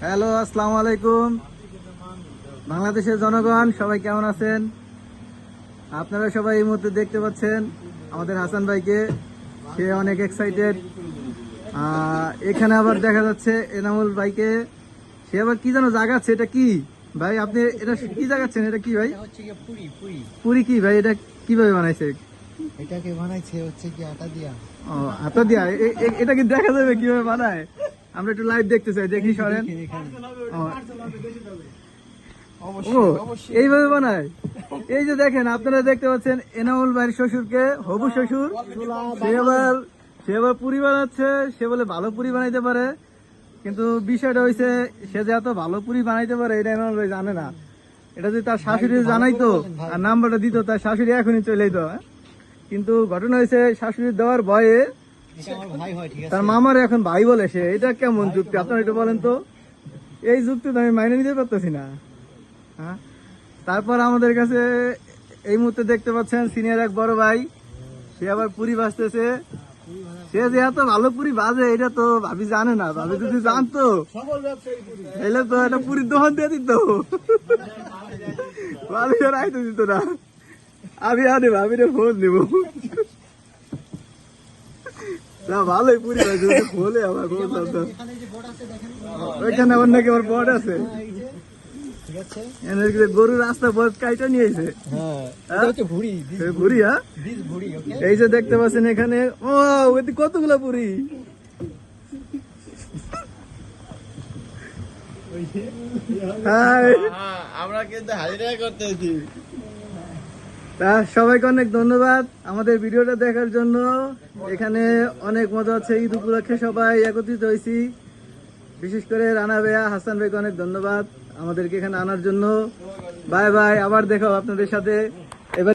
Hello আসসালামু আলাইকুম। বাংলাদেশের জনগণ সবাই কেমন আছেন? আপনারা সবাই এই মুহূর্তে দেখতে পাচ্ছেন আমাদের হাসান ভাইকে। সে অনেক এক্সাইটেড এখানে আবার দেখা যাচ্ছে এনামুল ভাইকে। সে আবার কি যেন জাগাচ্ছে এটা কি? ভাই আপনি এটা কি জাগাচ্ছেন? এটা কি ভাই? পুরি কি ভাই? এটা কীভাবে বানাইছে? এটাকে বানাইছে হচ্ছে কি আটা দিয়া। ও হাতা দিয়া? এ- এ- এটা কি দেখা যাবে কীভাবে বানায়? আমরা একটু লাইভ দেখতে চাই দেখি সরেন। ও, এইভাবে বানায়? এই যে দেখেন আপনারা দেখতে পাচ্ছেন এনামুল ভাইয়ের শ্বশুরকে হবু শ্বশুর। সে আবার সে আবার পুরি বানাচ্ছে সে বলে ভালো পুরি বানাইতে পারে। কিন্তু বিষয়টা হয়েছে সে যে এত ভালো পুরি বানাইতে পারে এটা এনামুল ভাই জানে না। এটা যদি তার শাশুড়ি জানাইতো আর নাম্বারটা দিত তার শাশুড়ি এখনই চলে যেত হ্যাঁ? কিন্তু ঘটনা হয়েছে শাশুড়ি দেওয়ার ভয়ে এটা তার মামার এখন ভাই বলে সে এটা কেমন যুক্তি? আপনারা একটু বলেন তো। এই যুক্তি তো আমি মাইনে নিতে পারতেছি না। হ্যাঁ? তারপর আমাদের কাছে এই মুহূর্তে দেখতে পাচ্ছেন সিনিয়র এক বড় ভাই। সে আবার পুরি বাজতেছে সে যে এত ভালো পুরি বাজে এটা তো ভাবি জানে না। ভাবি যদি জানতো তাহলে তো একটা পুরীর দোকান দিয়ে দিত। ভাবি আর আইতে দিত না। আমি আনে ভাবিরে ফোন দিব। না ভালোই পুরি খোলে ওইখানে আবার নাকি আমার বড় আছে? এই যে, ঠিক আছে। এনে কি গরুর রাস্তা বয়স কাইটা নিয়েছে হ্যাঁ হ্যাঁ? ভুড়ি এই হ্যাঁ? ভুড়ি ওকে এই যে দেখতে পাচ্ছেন এখানে ও কতগুলা পুরি আমরা কিন্তু হাজিরা করতেছি। তা সবাইকে অনেক ধন্যবাদ আমাদের ভিডিওটা দেখার জন্য। এখানে অনেক মজা হচ্ছে ঈদ উপলক্ষে সবাই একত্রিত হয়েছি। বিশেষ করে রানা ভাইয়া, হাসান ভাইকে অনেক ধন্যবাদ আমাদেরকে এখানে আনার জন্য। বাই বাই, আবার দেখাও আপনাদের সাথে।